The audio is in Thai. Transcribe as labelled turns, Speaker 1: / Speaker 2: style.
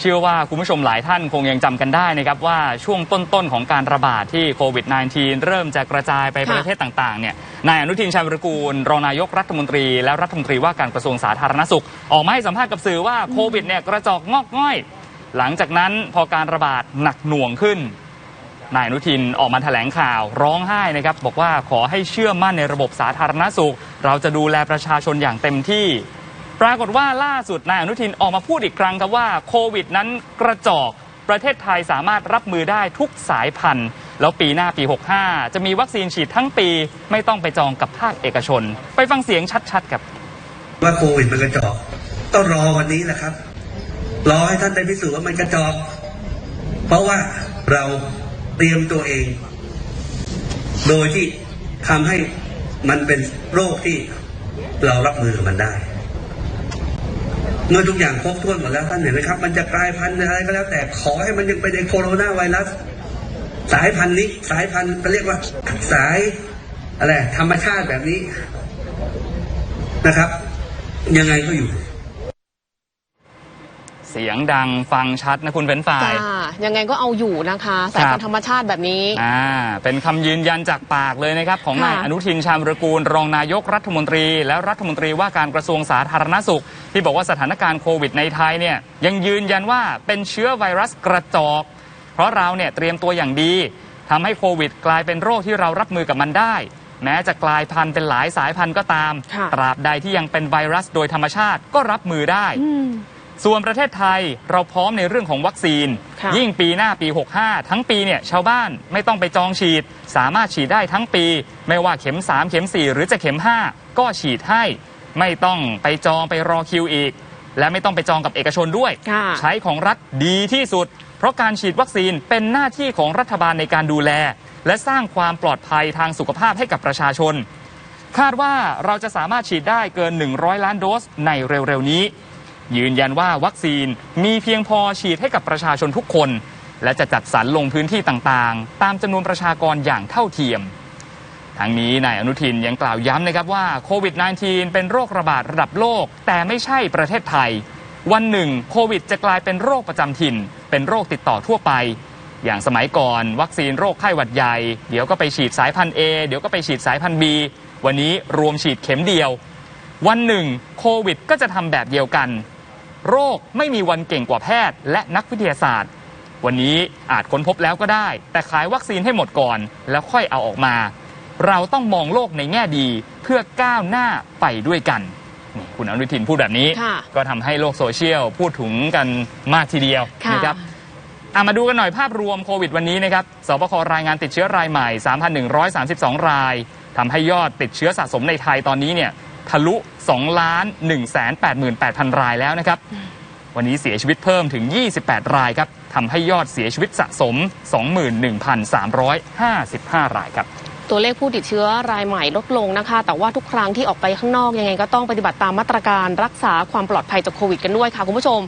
Speaker 1: เชื่อว่าคุณผู้ชมหลายท่านคงยังจำกันได้นะครับว่าช่วงต้นๆของการระบาดที่โควิด -19 เริ่มจะกระจายไปประเทศต่างๆเนี่ยนายอนุทินชาญวิรกูล รองนายกรัฐมนตรี และรัฐมนตรีว่าการกระทรวงสาธารณสุข ออกมาให้สัมภาษณ์กับสื่อว่าโควิดเนี่ยกระจอกงอกง่อย หลังจากนั้นพอการระบาดหนักหน่วงขึ้นนายอนุทินออกมาแถลงข่าวร้องไห้นะครับ บอกว่าขอให้เชื่อมั่นในระบบสาธารณสุข เราจะดูแลประชาชนอย่างเต็มที่ ปรากฏว่าล่าสุดนายอนุทินออกมาพูดอีกครั้งครับว่าโควิดนั้นกระจอกประเทศไทยสามารถรับมือได้ทุกสายพันธุ์ แล้วปีหน้าปี 65 จะมีวัคซีนฉีดทั้งปีไม่ต้องไปจองกับภาคเอกชน ไปฟังเสียงชัดๆครับ
Speaker 2: ว่าโควิดมันกระจอก ต้องรอวันนี้แหละครับ รอให้ท่านได้พิสูจน์ว่ามันกระจอก เพราะว่าเราเตรียมตัวเอง โดยที่ทำให้มันเป็นโรคที่เรารับมือกับมันได้ เมื่อทุกอย่างครบถ้วนหมดแล้วท่านเห็นไหมครับ มันจะกลายพันธุ์อะไรก็แล้ว แต่ขอให้มันยังไปในโคโรนาไวรัส สายพันธุ์นี้ สายพันธุ์เรียกว่าสายอะไรธรรมชาติแบบนี้นะครับ ยังไงก็อยู่
Speaker 1: เสียงดังฟังชัดนะคุณเฟ้นฝ่าย
Speaker 3: จ้ายังไงก็เอาอยู่นะคะ สาย
Speaker 1: ครั
Speaker 3: พัน
Speaker 1: บ
Speaker 3: ธุ์ธรรมชาติแบบนี้
Speaker 1: อ่าเป็นคำยืนยันจากปากเลยนะครับ ของ
Speaker 3: ค่ะ
Speaker 1: นายอนุทินชาญวิรกูล รองนายกรัฐมนตรี และรัฐมนตรีว่าการกระทรวงสาธารณสุข ที่บอกว่าสถานการณ์โควิดในไทยเนี่ยยังยืนยันว่าเป็นเชื้อไวรัสกระจอก เพราะเราเนี่ยเตรียมตัวอย่างดีทำให้โควิดกลายเป็นโรคที่เรารับมือกับมันได้ แม้จะกลายพันธุ์เป็นหลายสายพันธุ์ก็ตาม
Speaker 3: ค่ะ
Speaker 1: ตราบใดที่ยังเป็นไวรัสโดยธรรมชาติก็รับมือได้
Speaker 3: อืม
Speaker 1: ส่วนประเทศไทยเราพร้อมในเรื่องของวัคซีน
Speaker 3: ค่ะ
Speaker 1: ยิ่งปีหน้าปี 65 ทั้งปีเนี่ยชาวบ้านไม่ต้องไปจองฉีด สามารถฉีดได้ทั้งปี ไม่ว่าเข็ม 3 เข็ม 4 หรือจะเข็ม 5 ก็ฉีดให้ ไม่ต้องไปจองไปรอคิวอีก และไม่ต้องไปจองกับเอกชนด้วย
Speaker 3: ค่ะ
Speaker 1: ใช้ของรัฐดีที่สุด เพราะการฉีดวัคซีนเป็นหน้าที่ของรัฐบาลในการดูแล และสร้างความปลอดภัยทางสุขภาพให้กับประชาชน คาดว่าเราจะสามารถฉีดได้เกิน 100 ล้านโดสในเร็วๆนี้ ยืนยันว่าวัคซีนมีเพียงพอฉีดให้กับประชาชนทุกคน และจะจัดสรรลงพื้นที่ต่างๆ ตามจำนวนประชากรอย่างเท่าเทียมทั้งนี้นายอนุทินยังกล่าวย้ำนะครับว่าโควิด -19 เป็นโรคระบาดระดับโลก แต่ไม่ใช่ประเทศไทย วันหนึ่งโควิดจะกลายเป็นโรคประจำถิ่น เป็นโรคติดต่อทั่วไป อย่างสมัยก่อน วัคซีนโรคไข้หวัดใหญ่ เดี๋ยวก็ไปฉีดสายพันธุ์ A เดี๋ยวก็ไปฉีดสายพันธุ์ B วันนี้รวมฉีดเข็มเดียว วันหนึ่งโควิดก็จะทำแบบเดียวกัน โรคไม่มีวันเก่งกว่าแพทย์ และนักวิทยาศาสตร์ วันนี้อาจค้นพบแล้วก็ได้ แต่ขายวัคซีนให้หมดก่อน แล้วค่อยเอาออกมา เราต้องมองโลกในแง่ดีเพื่อก้าวหน้าไปด้วยกันนี่คุณอนุทินพูดแบบนี้
Speaker 3: ค่ะ
Speaker 1: ก็ทำให้โลกโซเชียลพูดถึงกันมากทีเดียว
Speaker 3: ค่ะ
Speaker 1: นะครับอะมาดูกันหน่อยภาพรวมโควิดวันนี้นะครับสบครายงานติดเชื้อรายใหม่ 3,132 รายทำให้ยอดติดเชื้อสะสมในไทยตอนนี้เนี่ย ทะลุ2ล้าน1 8 8 0 0 0 รายแล้วนะครับ วันนี้เสียชีวิตเพิ่มถึง 28 รายครับทำให้ยอดเสียชีวิตสะสม 21,355 รายครับ
Speaker 3: ตัวเลขผู้ติดเชื้อรายใหม่ลดลงนะคะ แต่ว่าทุกครั้งที่ออกไปข้างนอกยังไงก็ต้องปฏิบัติตามมาตรการรักษาความปลอดภัยจากโควิดกันด้วยค่ะคุณผู้ชม